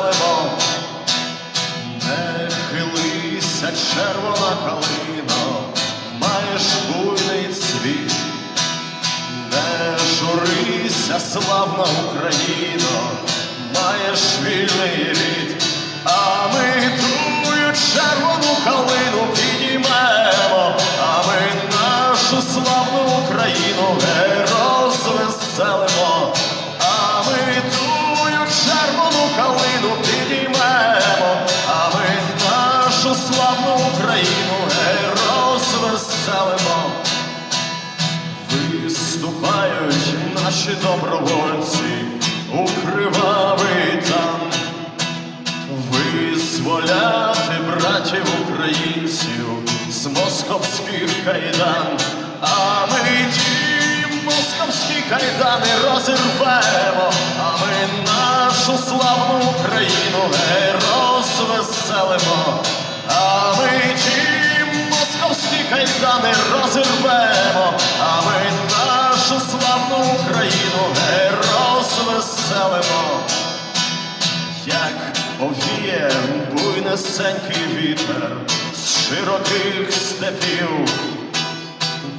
розвеселимо. Не хилися, червона калино, маєш буйний цвіт, не журися, славна Україно, маєш вільний рід, а ми тую червону калину підіймемо, а ми нашу славну наші добровольці у кривавий там, визволяти братів українців з московських кайдан, а ми ті московські кайдани розірвемо, а ми нашу славну Україну гей розвеселимо, а ми ті московські кайдани розірвемо, розвеселимо. Як повіє буйнесенький вітер з широких степів,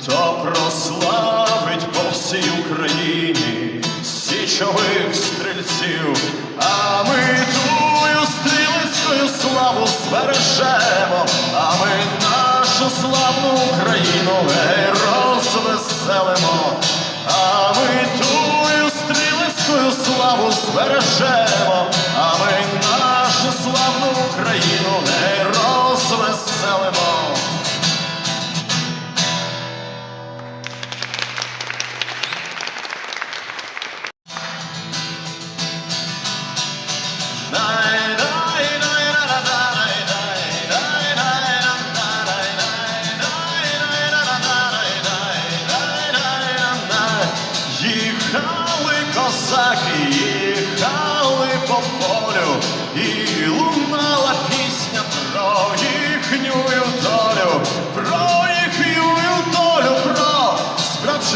то прославить по всій Україні січових стрільців, а ми тую стрілецькою славу збережемо, а ми нашу славну Україну розвеселимо, а ми тую стрілецькою славу збережемо, а ми нашу славну Україну не розвеселимо.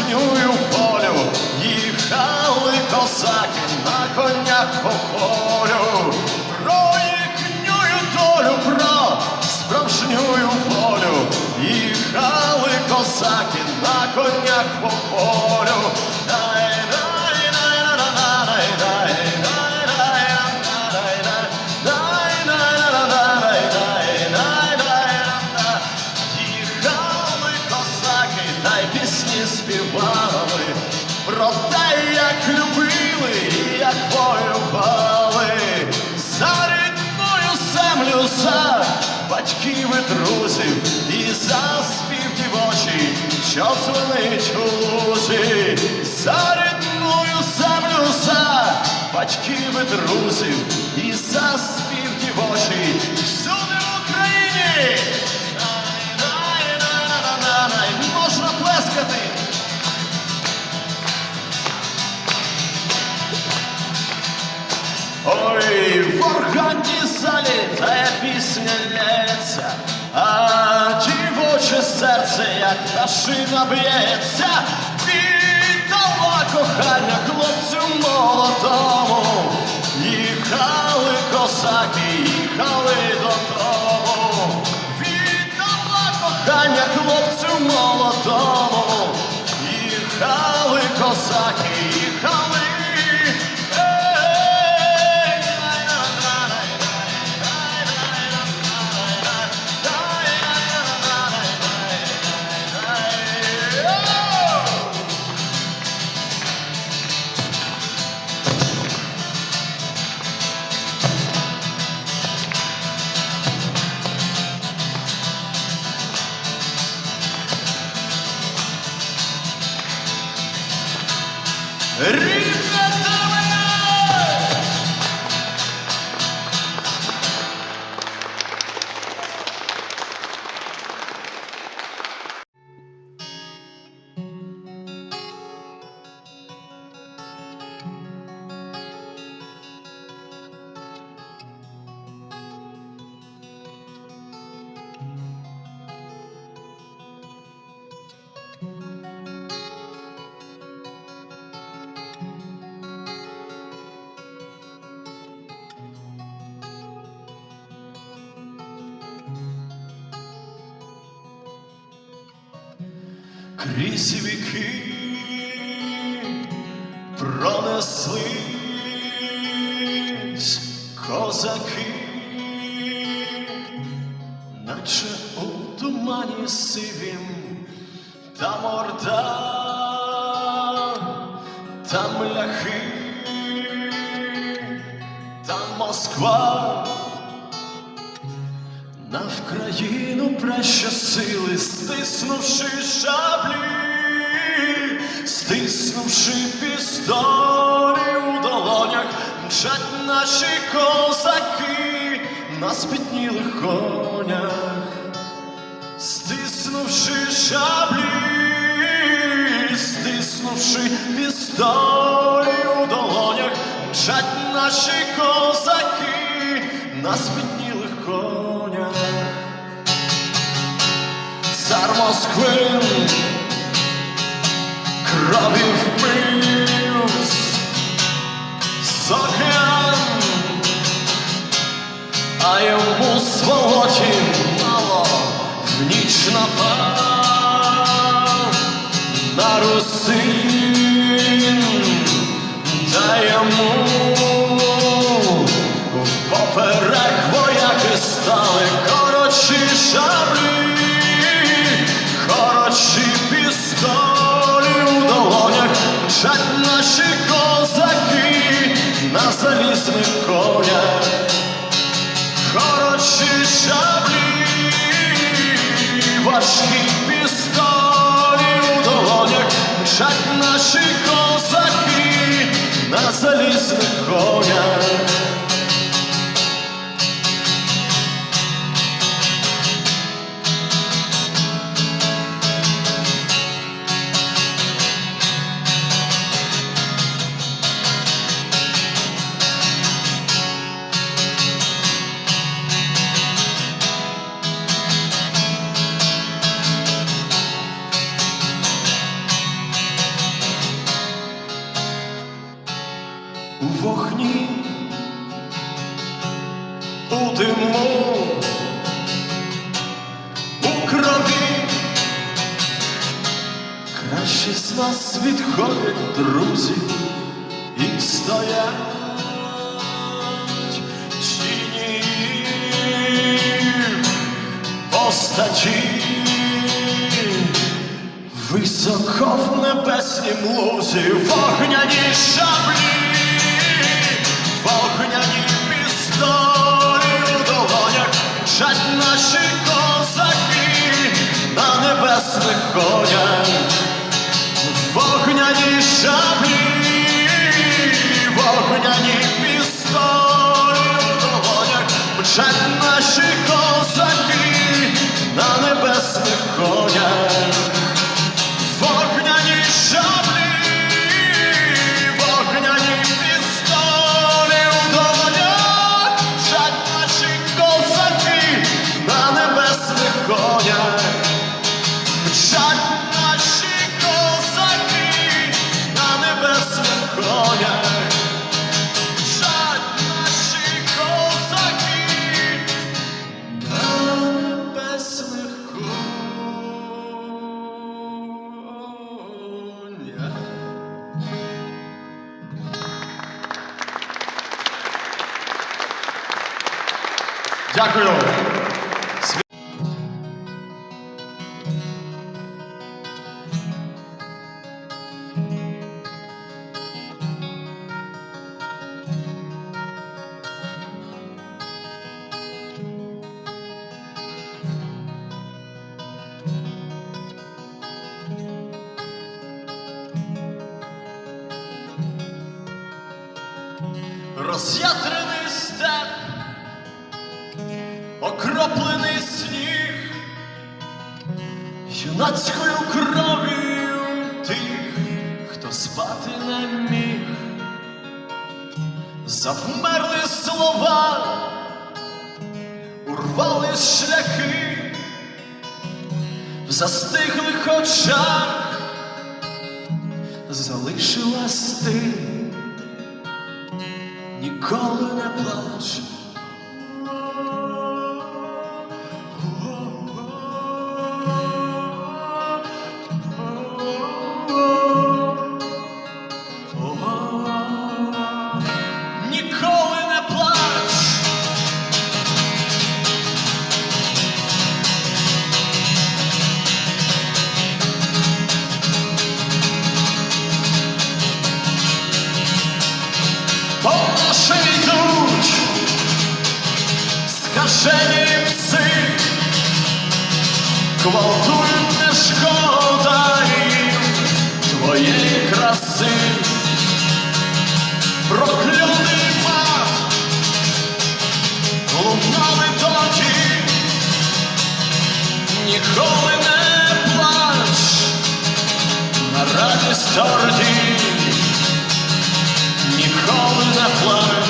Справжню полю, Їхали козаки на конях по полю, про їхню долю, про справжню волю. Їхали козаки на конях по полю. Батьків і друзів, і за спів дівочий, що дзвонить у лузі, за рідною землю, за батьків і друзів, і за спів дівочий, всюди в Україні. Можна плескати. Ой, в органній залі лється, а дівоче серце, як пташина б'ється, віддала кохання хлопцю молодому. Їхали косаки, їхали Крізь віки пронеслись козаки, наче у тумані сивім, там орда, там ляхи, там Москва. На Вкраїну прощасили, стиснувши шаблі, стиснувши пістолі у долонях, мчать наші козаки на спітнілих конях, стиснувши шаблі, стиснувши пістолі у долонях, мчать наші козаки на спітнілих конях. Цар Москви крові впивсь з океан, а йому сволоті мало в ніч напав на Русин, та йому впоперек вояки стали коротші шаблі, коротші пістолі у наші козаки на залізних конях. Хороші шаблі, важкі пістолі у долонях, мчать наші козаки на залізних конях. У диму, у крові. Краще з нас відходять друзі і стоять тіні постаті. Високо в небеснім лузі вогняні шаблі, вогняні небесних в вогняні шаблі, вогняні пістолі в долонях, мчать наші козаки Дякую. Слова, урвали шляхи в застиглих очах залишилась ти, ніколи не плач. Скажені пси, гвалтують не шкода їм твоєї краси, прокльоний мат, лунали тоді, ніколи не плач, на радість орді. Ніколи не плач.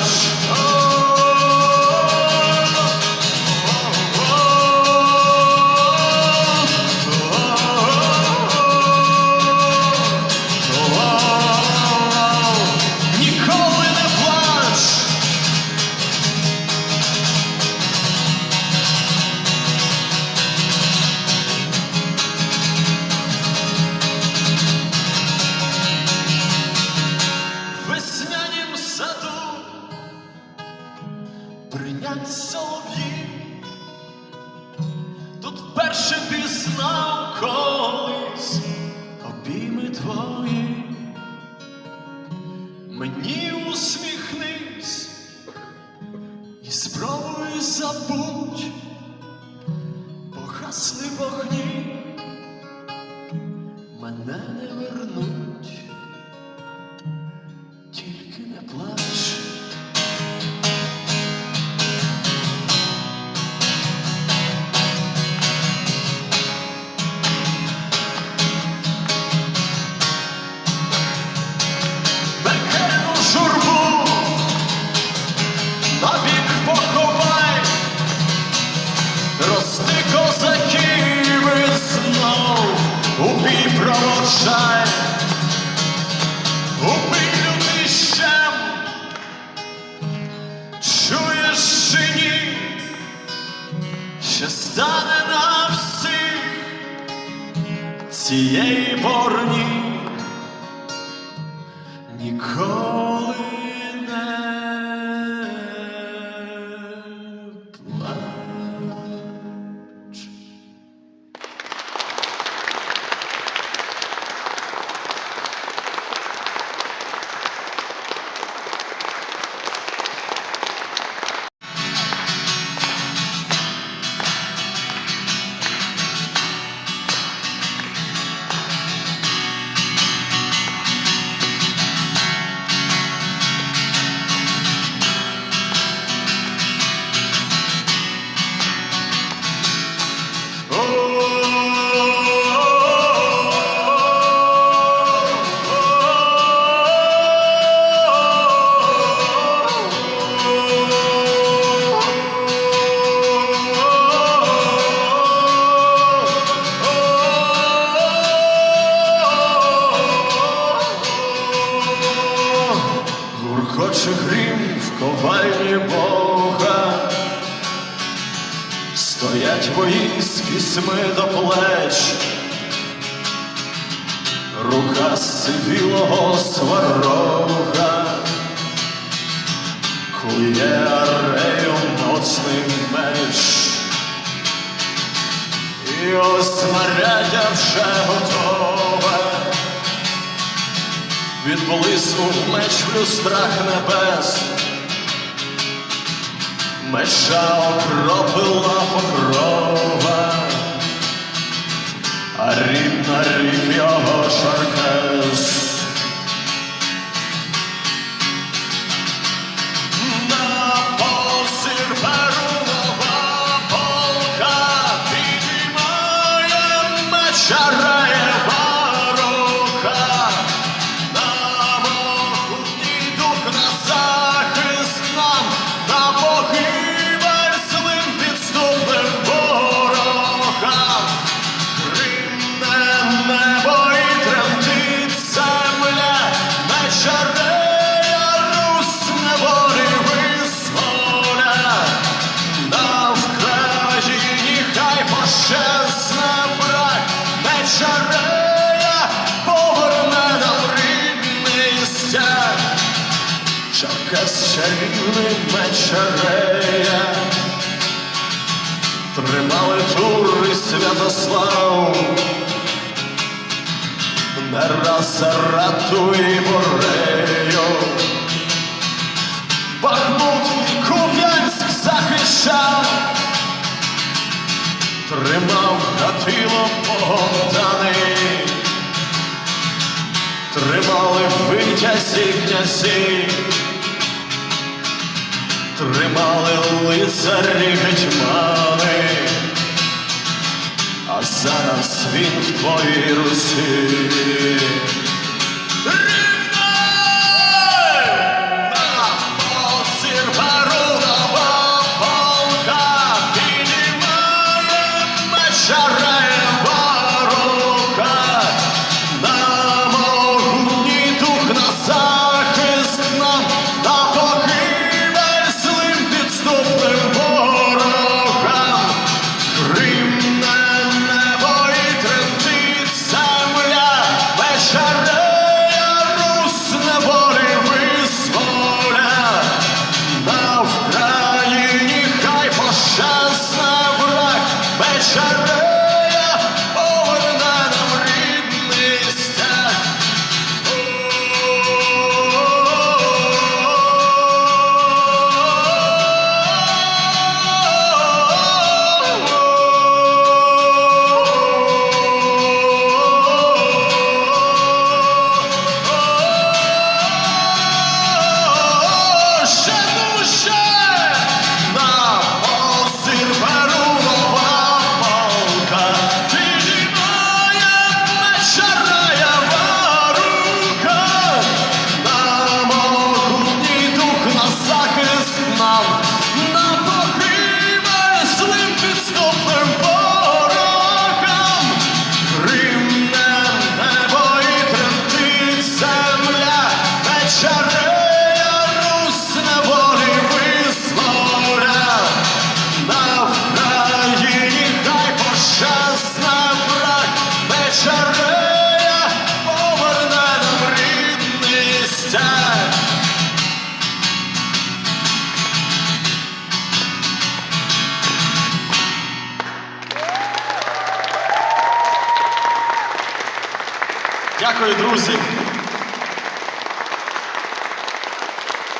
Воїнські до плеч, рука сивілого сварога, кує арею моцний меч, і ось снарядя вже готове. Відблиснув меч в люстрах небес, меча окропила покрова, Shark. Чарівний Мечарея, Тримали тур і Святослав, не раз рату і борею. Бахмут і Куп'янськ захищав, тримав гатило Богданий, тримали витязі князі, лицарі гетьмани, а зараз він в твоїй Русі.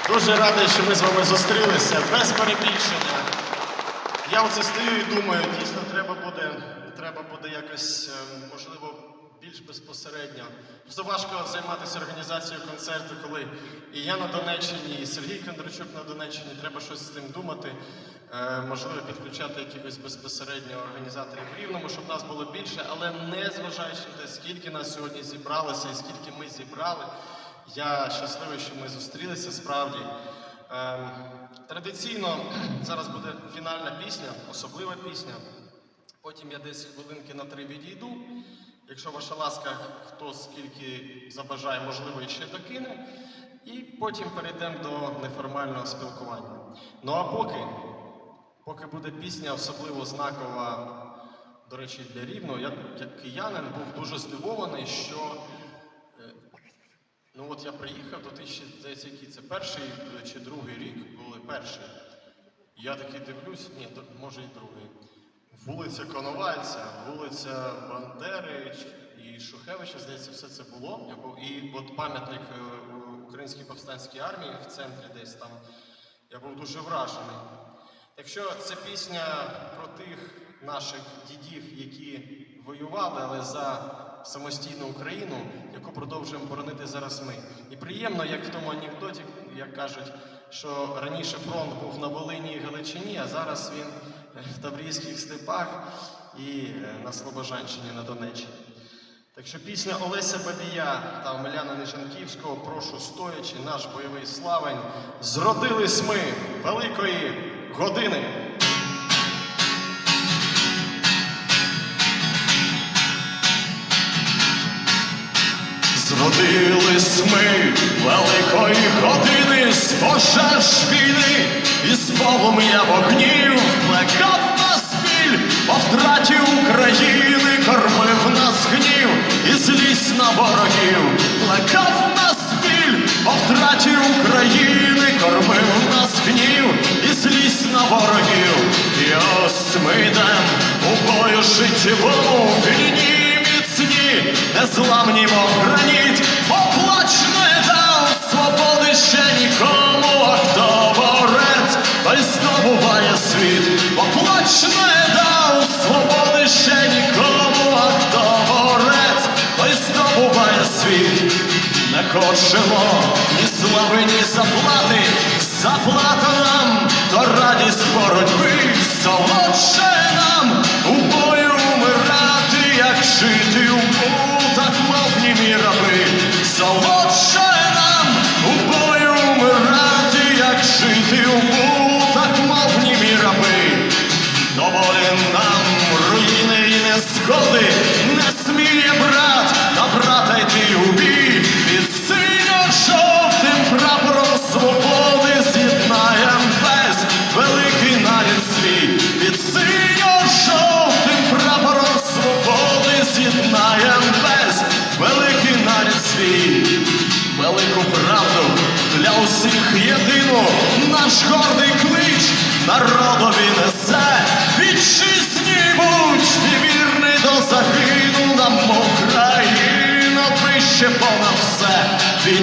Дуже радий, що ми з вами зустрілися. Без перебільшення. Я оце стою і думаю, дійсно треба буде, треба буде якось, е, можливо, більш безпосередньо. Просто важко займатися організацією концерту, коли і я на Донеччині, і Сергій Кондрачук на Донеччині. Треба щось з цим думати. Е, можливо, підключати якихось безпосередньо організаторів рівному, щоб нас було більше, але не зважаючи на те, скільки нас сьогодні зібралося і скільки ми зібрали. Я щасливий, що ми зустрілися справді. Ем, Традиційно зараз буде фінальна пісня, особлива пісня. Потім я десь хвилинки на три відійду. Якщо ваша ласка, хто скільки забажає, можливо, іще докине. І потім перейдемо до неформального спілкування. Ну а поки, поки буде пісня особливо знакова, до речі, для рівного, я як киянин був дуже здивований, що Ну от я приїхав до тисячі, здається, який це перший е, чи другий рік були перший. Я такий дивлюсь, ні, може і другий. Вулиця Коновальця, вулиця Бандери і Шухевича, здається, все це було. І от пам'ятник е, Українській повстанській армії в центрі десь там. Я був дуже вражений. Якщо це пісня про тих наших дідів, які воювали, але за самостійну Україну, яку продовжуємо боронити зараз ми. І приємно, як в тому анекдоті, як кажуть, що раніше фронт був на Волині і Галичині, а зараз він в Таврійських степах і е, на Слобожанщині на Донеччині. Так що пісня Олеся Бабія та Омеляна Нижанківського прошу стоячи наш бойовий славень. Зродились ми великої години. Зродились ми великої години з пожеж війни, і з полум'я вогнів плекав нас біль, по втраті України кормив нас гнів, і злість на ворогів, плекав нас біль, по втраті України кормив нас гнів, і злість на ворогів, і ось ми йдем у бою життєвому війні міцні, незламні граніт, поплач не дав свободи ще нікому, а хто борець, той здобуває світ, поплач не дав свободи ще нікому, а хто борець, той здобуває світ. Не хочемо ні слави, ні заплати, заплата нам, то радість боротьби, солодше раби, солодше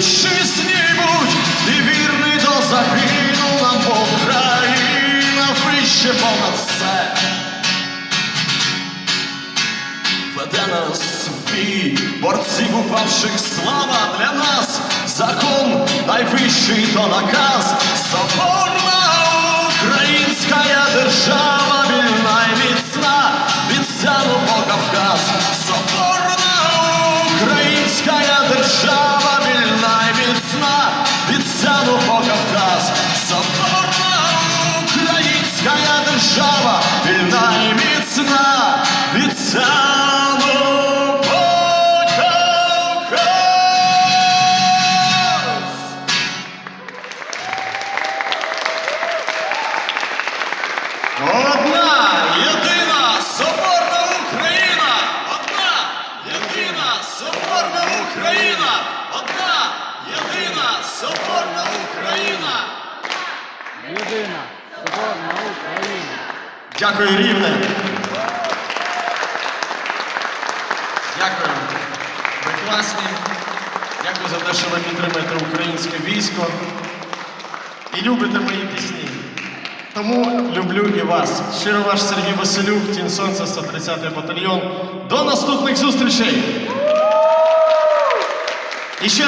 Вітчизні будь і вірний до загину нам Україна вище понад все. Веде нас в борців упавших слава для нас, закон найвищий то наказ, соборна українська держава, вільна і міцна, від сяну любите мої пісні. Тому люблю і вас. Щиро ваш Сергій Василюк, Тінь Сонця, 130-й батальйон. До наступних зустрічей! І ще